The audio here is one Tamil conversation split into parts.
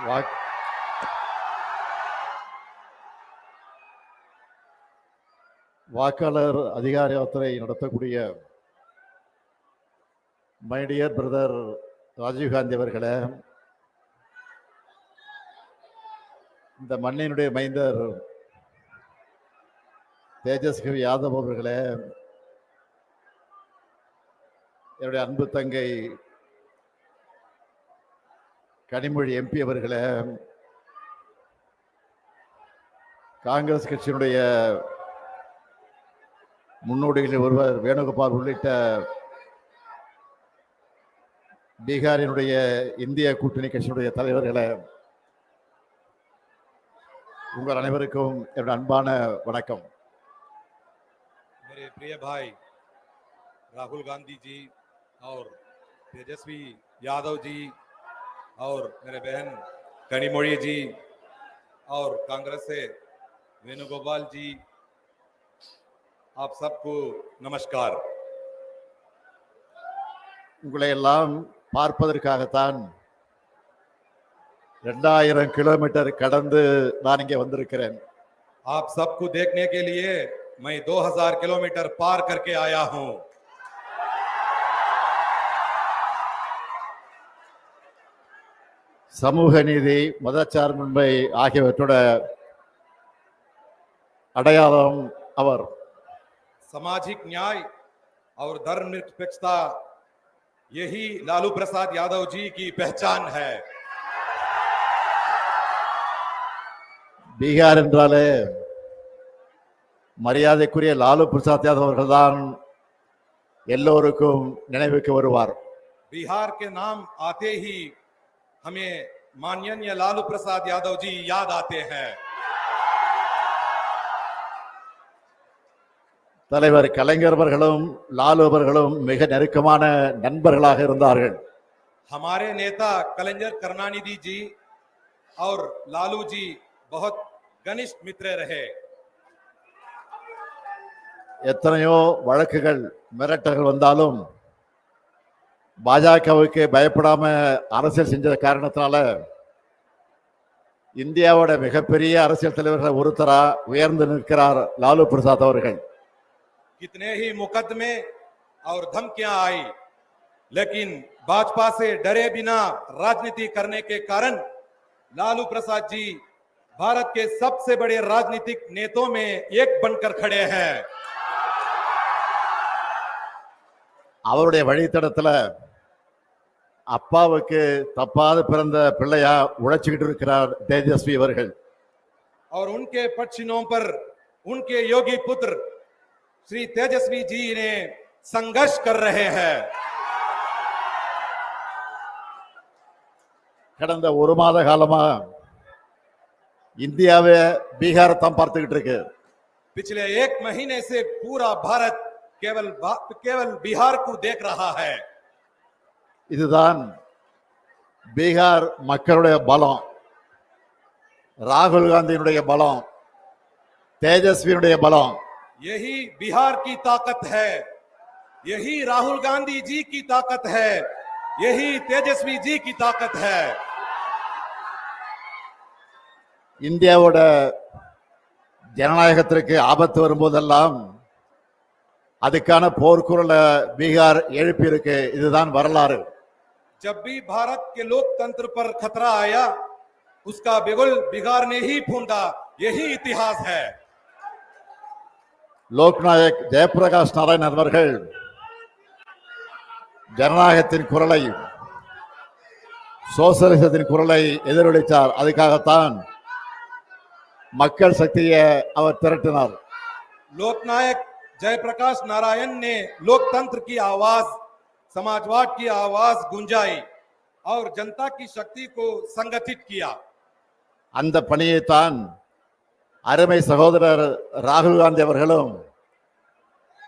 வாக்- வாக்காளர் அதிகார யாத்திரை நடத்தக்கூடிய மை டியர் பிரதர் ராஜீவ்காந்தி அவர்களே இந்த மண்ணினுடைய மைந்தர் தேஜஸ்வி யாதவ் அவர்களே என்னுடைய அன்பு தங்கை கனிமொழி எம்பி அவர்களே காங்கிரஸ் கட்சியினுடைய முன்னோடிகளில் ஒருவர் வேணுகோபால் உள்ளிட்ட பீகாரினுடைய இந்திய கூட்டணி கட்சியினுடைய தலைவர்களே உங்கள் அனைவருக்கும் என்னுடைய அன்பான வணக்கம் मेरे प्रिय भाई राहुल गांधी जी और तेजस्वी यादव जी और मेरे बहन कनिमोड़ी जी और कांग्रेस से वेणुगोपाल जी आप सबको नमस्कार உங்களை எல்லாம் பார்ப்பதற்காகத்தான் ரெண்டாயிரம் கிலோமீட்டர் கடந்து நான் இங்கே வந்திருக்கிறேன் आप सबको देखने के लिए मैं 2000 किलोमीटर पार करके आया हूं சமூக நீதி மதச்சார்பின்மை ஆகியவற்றோட அடையாளம் அவர் सामाजिक न्याय और धर्म निरपेक्षता यही लालू प्रसाद यादव जी की पहचान है பீகார் என்றாலே மரியாதைக்குரிய லாலு பிரசாத் யாதவ் அவர்கள்தான் எல்லோருக்கும் நினைவுக்கு வருவார் बिहार के नाम आते ही हमें माननीय लालू प्रसाद यादव जी याद आते हैं தலைவர் கலைஞர் அவர்களும் லாலு அவர்களும் மிக நெருக்கமான நண்பர்களாக இருந்தார்கள் हमारे नेता कलेंजर करुणानिधि जी और लालू जी बहुत घनिष्ठ मित्र रहे எத்தனையோ வழக்குகள் மிரட்டல்கள் வந்தாலும் பாஜகவுக்கு பயப்படாம அரசியல் செஞ்ச காரணத்தினால இந்தியாவோட மிகப்பெரிய அரசியல் தலைவர்கள் ஒருத்தரா உயர்ந்து நிற்கிறார் லாலு பிரசாத் அவர்கள் कितने ही मुकदमे और धमकियां आई लेकिन भाजपा से डरे बिना राजनीति करने के कारण लालू प्रसाद जी भारत के सबसे बड़े राजनीतिक नेताओं में एक बनकर खड़े हैं அவருடைய வழித்தடத்துல அப்பாவுக்கு தப்பாத பிறந்த பிள்ளையா உழைச்சுக்கிட்டு இருக்கிறார் தேஜஸ்வி அவர்கள் और उनके पक्षिणों पर उनके योगी पुत्र श्री तेजस्वी जी ने संघर्ष कर रहे हैं கடந்த ஒரு மாத காலமா இந்தியாவை பீகார் தான் பார்த்துக்கிட்டு இருக்கு पिछले एक महीने से पूरा भारत केवल भा- केवल बिहार को देख रहा है இதுதான் பீகார் மக்களுடைய பலம் ராகுல் காந்தியினுடைய பலம் தேஜஸ்வியினுடைய பலம் यही बिहार की ताकत है यही राहुल गांधी जी की ताकत है यही तेजस्वी जी की ताकत है இந்தியாவோட ஜனநாயகத்திற்கு ஆபத்து வரும்போதெல்லாம் அதுக்கான போர்க்குரலை பீகார் எழுப்பி இருக்கு இதுதான் வரலாறு जब भी भारत के लोकतंत्र पर खतरा आया उसका बिगुल बिहार ने ही फूंदा यही इतिहास है லோக்நாயக் ஜெயபிரகாஷ் நாராயணன் அவர்கள் ஜனநாயகத்தின் குரலை சோசலிசத்தின் குரலை எதிரொலித்தார் அதுக்காகத்தான் மக்கள் சக்தியை அவர் திரட்டினார் लोकनायक जयप्रकाश नारायण ने लोकतंत्र की आवाज समाजवाद की आवाज गुंजाई और जनता की शक्ति को संगठित किया அந்த பணியைத்தான் அருமை சகோதரர் ராகுல் காந்தி அவர்களும்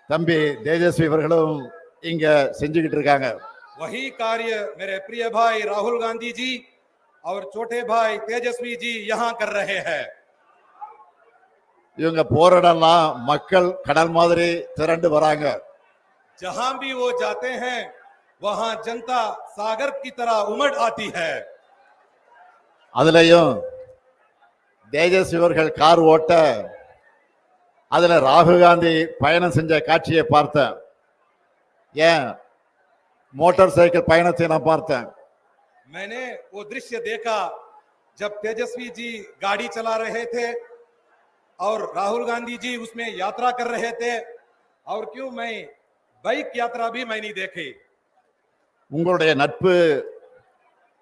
தம்பி தேஜஸ்வி அவர்களும் இங்க செஞ்சுக்கிட்டு இருக்காங்க वही कार्य मेरे प्रिय भाई राहुल गांधी जी और छोटे भाई तेजस्वी जी यहाँ कर रहे हैं இவங்க போராடலாம் மக்கள் கடல் மாதிரி திரண்டு வராங்க जहां भी वो जाते हैं वहां जनता सागर की तरह उमड़ आती है அதுலயும் தேஜஸ்வி அவர்கள் கார் ஓட்ட அதுல ராகுல் காந்தி பயணம் செஞ்ச காட்சியை பார்த்தேன் ஏன் மோட்டார் சைக்கிள் பயணத்தை நான் பார்த்தேன் मैंने वो दृश्य देखा जब तेजस्वी जी गाड़ी चला रहे थे और राहुल गांधी जी उसमें यात्रा कर रहे थे और क्यों मैं बाइक यात्रा भी मैं नहीं देखी உங்களுடைய நட்பு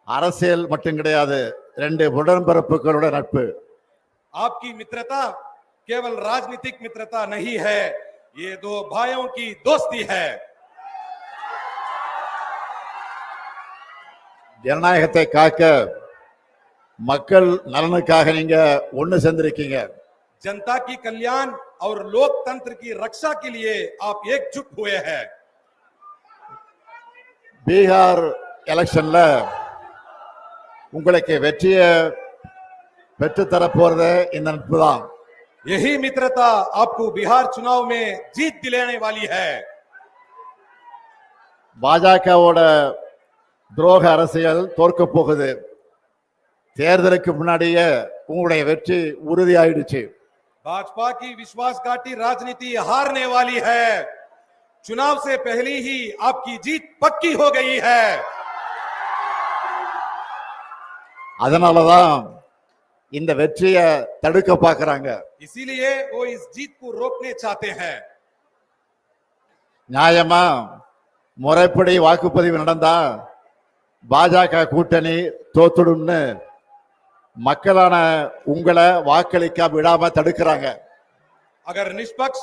அரசியல் மட்டும் கிடையாது ரெண்டு உடன்பிறப்புகளோட நட்பு आपकी मित्रता केवल राजनीतिक मित्रता नहीं है ये दो भाइयों की दोस्ती है ஜனநாயகத்தை காக்க மக்கள் நலனுக்காக நீங்க ஒண்ணு சேர்ந்திருக்கீங்க जनता की कल्याण और लोकतंत्र की रक्षा के लिए आप एकजुट हुए हैं பீகார் எலெக்ஷன்ல உங்களுக்கு வெற்றியை பெற்று தரப்போறது இந்த நட்பு தான் यही मित्रता आपको बिहार चुनाव में जीत दिलाने वाली है பாஜகவோட துரோக அரசியல் தோற்க போகுது தேர்தலுக்கு முன்னாடியே உங்களுடைய வெற்றி உறுதியாயிடுச்சு भाजपा की विश्वासघाती राजनीति हारने वाली है चुनाव से पहले ही आपकी जीत पक्की हो गई है அதனாலதான் இந்த வெற்றியை தடுக்க பார்க்கறாங்க इसीलिए वो इस जीत को रोकने चाहते हैं நியாயமா முறைப்படி வாக்குப்பதிவு நடந்தா பாஜக கூட்டணி தோத்துடும்னு மக்களான உங்களை வாக்களிக்க விடாம தடுக்கிறாங்க अगर निष्पक्ष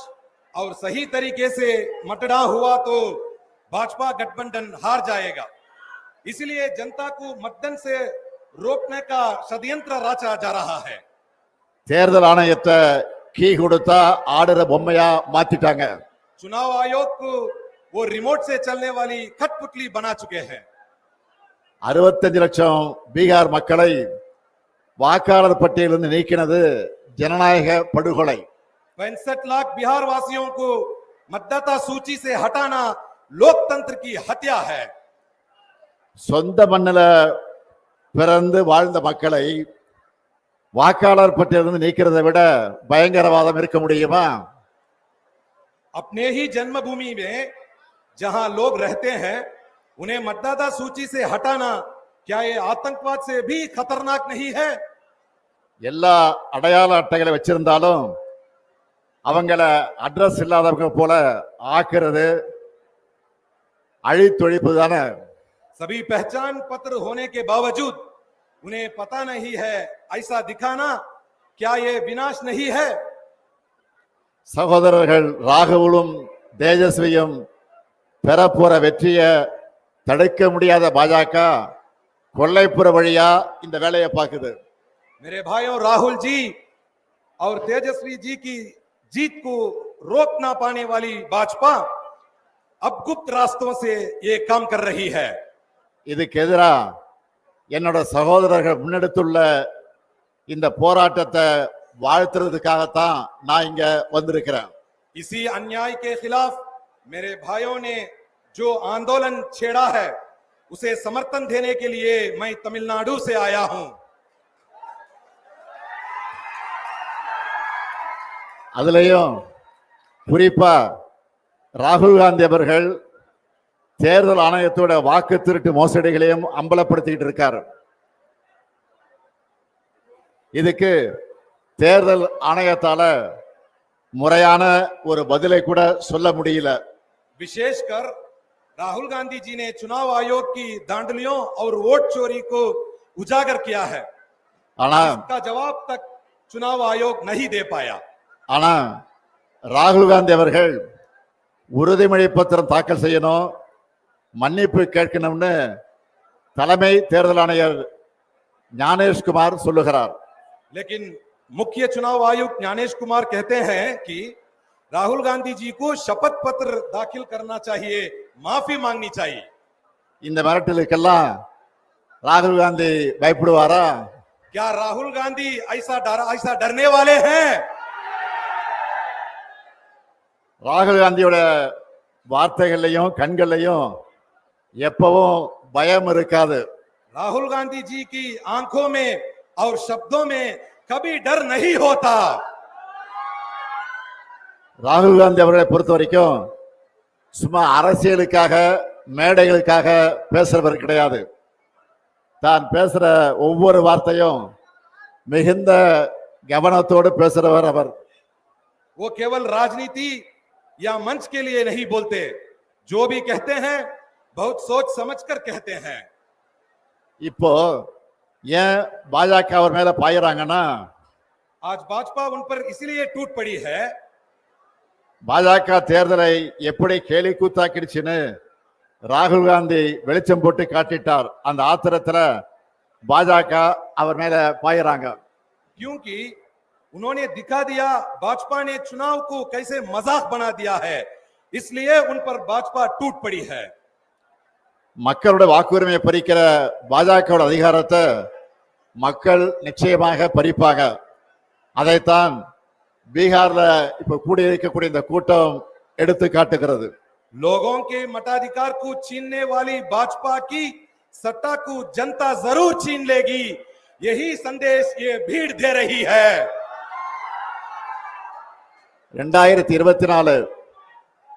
और सही तरीके से मतदान हुआ तो भाजपा गठबंधन हार जाएगा इसलिए जनता को मतदान से रोकने का षड्यंत्र रचा जा रहा है தேர்தல் ஆணையத்தை கீ கொடுத்தா ஆடுற பொம்மையா மாத்திட்டாங்க चुनाव आयोग को वो रिमोट से चलने वाली कठपुतली बना चुके हैं அறுபத்தஞ்சு லட்சம் பீகார் மக்களை வாக்காளர் பட்டியலிருந்து நீக்கினது ஜனநாயக படுகொலை पैंसठ लाख बिहार वासियों को मतदाता सूची से हटाना लोकतंत्र की हत्या है சொந்த மண்ணில் பிறந்து வாழ்ந்த மக்களை வாக்காளர் பட்டியலிருந்து நீக்கிறதை விட பயங்கரவாதம் இருக்க முடியுமா अपने ही जन्मभूमि में जहां लोग रहते हैं उन्हें मतदाता सूची से हटाना क्या ये आतंकवाद से भी खतरनाक नहीं है எல்லா அடையாள அட்டைகளை வச்சிருந்தாலும் அவங்கள அட்ரஸ் இல்லாதவங்க போல ஆக்குறது அழித்தொழிப்பு தானே सभी पहचान पत्र होने के बावजूद उन्हें पता नहीं है ऐसा दिखाना क्या ये विनाश नहीं है சகோதரர்கள் ராகுலும் தேஜஸ்வியும் பெறப்போற வெற்றியை தடுக்க முடியாத பாஜக கொல்லைப்புற வழியா இந்த வேலையை பார்க்குது मेरे भाइयों राहुल जी और तेजस्वी जी की जीत को रोक ना पाने वाली भाजपा अब गुप्त रास्तों से ये काम कर रही है இதுக்கு எதிரா என்னோட சகோதரர்கள் முன்னெடுத்துள்ள இந்த போராட்டத்தை வாழ்த்துறதுக்காகத்தான் நான் இங்க வந்திருக்கிறேன் इसी अन्याय के खिलाफ मेरे भाइयों ने जो आंदोलन छेड़ा है उसे समर्थन देने के लिए मैं तमिलनाडु से आया हूं அதுலயும் குறிப்பா ராகுல் காந்தி அவர்கள் தேர்தல் ஆணையத்தோட வாக்கு திருட்டு மோசடிகளையும் அம்பலப்படுத்திக்கிட்டு இருக்காரு இதுக்கு தேர்தல் ஆணையத்தால முறையான ஒரு பதிலை கூட சொல்ல முடியல विशेषकर राहुल गांधी जी ने चुनाव आयोग की दांडलियों और वोट चोरी को उजागर किया है ஆனா इसका जवाब तक चुनाव आयोग नहीं दे पाया ஆனா ராகுல் காந்தி அவர்கள் உறுதிமொழி பத்திரம் தாக்கல் செய்யணும் மன்னிப்பு கேட்கணும்னு தலைமை தேர்தல் ஆணையர் ஞானேஷ்குமார் சொல்லுகிறார் लेकिन मुख्य चुनाव आयुक्त ज्ञानेश कुमार कहते हैं कि राहुल गांधी जी को शपथ पत्र दाखिल करना चाहिए माफी मांगनी चाहिए இந்த மிரட்டலுக்கெல்லாம் ராகுல் காந்தி பயப்படுவாரா क्या राहुल गांधी ऐसा डर ऐसा डरने वाले हैं ராகுல் காந்தியோட வார்த்தைகள்லையும் கண்கள்லையும் எப்பவும் பயம் இருக்காது राहुल गांधी जी की आंखों में और शब्दों में कभी डर नहीं होता ராகுல் காந்தி அவர்களை பொறுத்த வரைக்கும் சும்மா அரசியலுக்காக மேடைகளுக்காக பேசுறவர் கிடையாது தான் பேசுற ஒவ்வொரு வார்த்தையும் மிகுந்த கவனத்தோடு பேசுறவர் அவர் वो केवल राजनीति या मंच के लिए नहीं बोलते जो भी कहते हैं बहुत सोच समझकर कहते हैं இப்போ ஏன் பாஜக அவர் மேல பாயிறாங்கன்னா आज भाजपा उन पर इसलिए टूट पड़ी है பாஜக தேர்தலை எப்படி கேலி கூத்தாக்கிடுச்சுன்னு ராகுல் காந்தி வெளிச்சம் போட்டு காட்டிட்டார் அந்த ஆத்திரத்துல பாஜக அவர் மேல பாயிறாங்க क्योंकि उन्होंने दिखा दिया भाजपा ने चुनाव को कैसे मजाक बना दिया है इसलिए उन पर भाजपा टूट पड़ी है மக்களோட வாக்குரிமையை பறிக்கிற பாஜகவோட அதிகாரத்தை மக்கள் நிச்சயமாக பறிப்பாங்க அதைத்தான் பீகார்ல இப்ப கூடியிருக்கக்கூடிய இந்த கூட்டம் எடுத்து காட்டுகிறது लोगों के मताधिकार को छीनने वाली भाजपा की सत्ता को जनता जरूर छीन लेगी यही संदेश ये भीड़ दे रही है ரெண்டாயிரத்தி இருபத்தி நாலு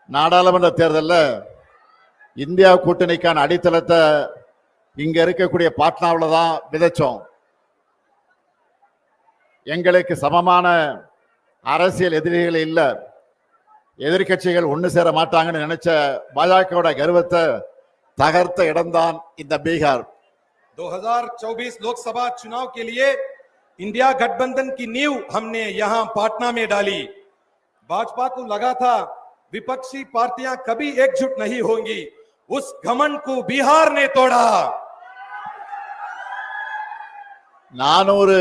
நாடாளுமன்ற தேர்தல்ல இந்தியா கூட்டணிக்கான அடித்தளத்தை இங்க இருக்கக்கூடிய பாட்னாவில் தான் விதைச்சோம் எங்களுக்கு சமமான அரசியல் எதிரிகள் இல்லை எதிர்க்கட்சிகள் ஒண்ணு சேர மாட்டாங்கன்னு நினைச்ச பாஜகவோட கர்வத்தை தகர்த்த இடம்தான் இந்த பீகார் 2024 लोकसभा चुनाव के लिए इंडिया गठबंधन की नींव हमने यहां पाटना में डाली भाजपा को लगा था विपक्षी पार्टियां कभी एकजुट नहीं होंगी उस घमंड को बिहार ने तोड़ा நானூறு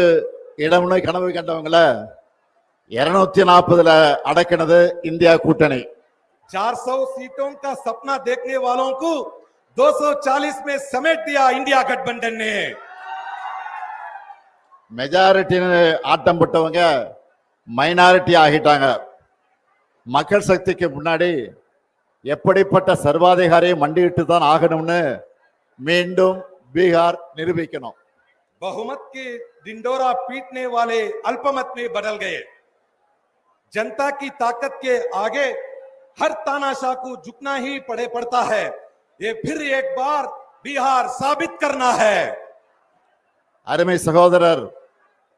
இடம்னு கனவு கண்டவங்கள இருநூத்தி நாற்பதுல அடக்கினது இந்தியா கூட்டணி 400 सीटों का सपना देखने वालों को 240 में समेट दिया इंडिया गठबंधन ने மெஜாரிட்டின்னு ஆட்டம் போட்டவங்க மைனாரிட்டி ஆகிட்டாங்க மக்கள் சக்திக்கு முன்னாடி எப்படிப்பட்ட சர்வாதிகாரியை மண்டியிட்டு தான் ஆகணும்னு மீண்டும் பீகார் நிரூபிக்கணும் बहुमत के डिंडोरा पीटने वाले अल्पमत में बदल गए जनता की ताकत के आगे हर तानाशाह को झुकना ही पड़े पड़ता है ये फिर एक बार बिहार साबित करना है அருமை சகோதரர்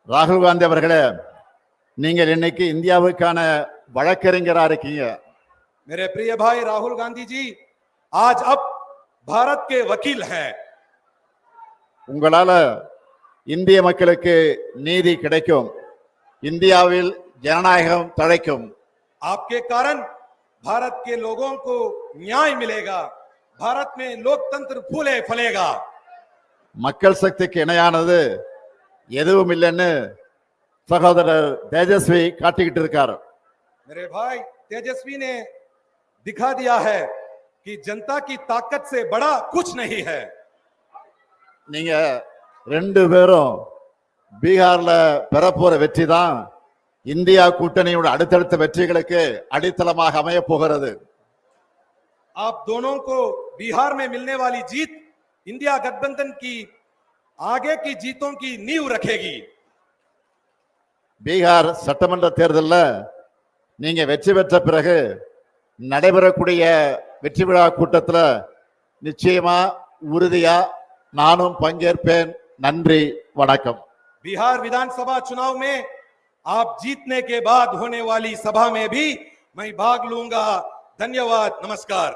ராகுல் காந்தி அவர்களே நீங்கள் இன்னைக்கு இந்தியாவுக்கான வழக்கறிஞரா இருக்கீங்க मेरे प्रिय भाई राहुल गांधी जी आज अब भारत के वकील हैं உங்களால இந்திய மக்களுக்கு நீதி கிடைக்கும் இந்தியாவில் ஜனநாயகம் தழைக்கும் आपके कारण भारत के लोगों को न्याय मिलेगा भारत में लोकतंत्र फूले फलेगा மக்கள் சக்திக்கு இணையானது எதுவும் இல்லைன்னு சகோதரர் தேஜஸ்வி காட்டிக்கிட்டு இருக்காரு मेरे भाई तेजस्वी ने दिखा दिया है कि जनता की ताकत से बड़ा कुछ नहीं है நீங்க ரெண்டு பேரும் பீகார்ல பெறப்போற வெற்றி தான் இந்தியா கூட்டணியோட அடுத்தடுத்த வெற்றிகளுக்கு அடித்தளமாக அமைய போகிறது आप दोनों को बिहार में मिलने वाली जीत इंडिया गठबंधन की आगे की जीतों की नींव रखेगी பீகார் சட்டமன்ற தேர்தல்ல நீங்க வெற்றி பெற்ற பிறகு நடைபெறக்கூடிய வெற்றி விழா கூட்டத்துல நிச்சயமா உறுதியா நானும் பங்கேற்பேன் நன்றி வணக்கம் बिहार विधानसभा चुनाव में आप जीतने के बाद होने वाली सभा में भी मैं भाग लूंगा धन्यवाद नमस्कार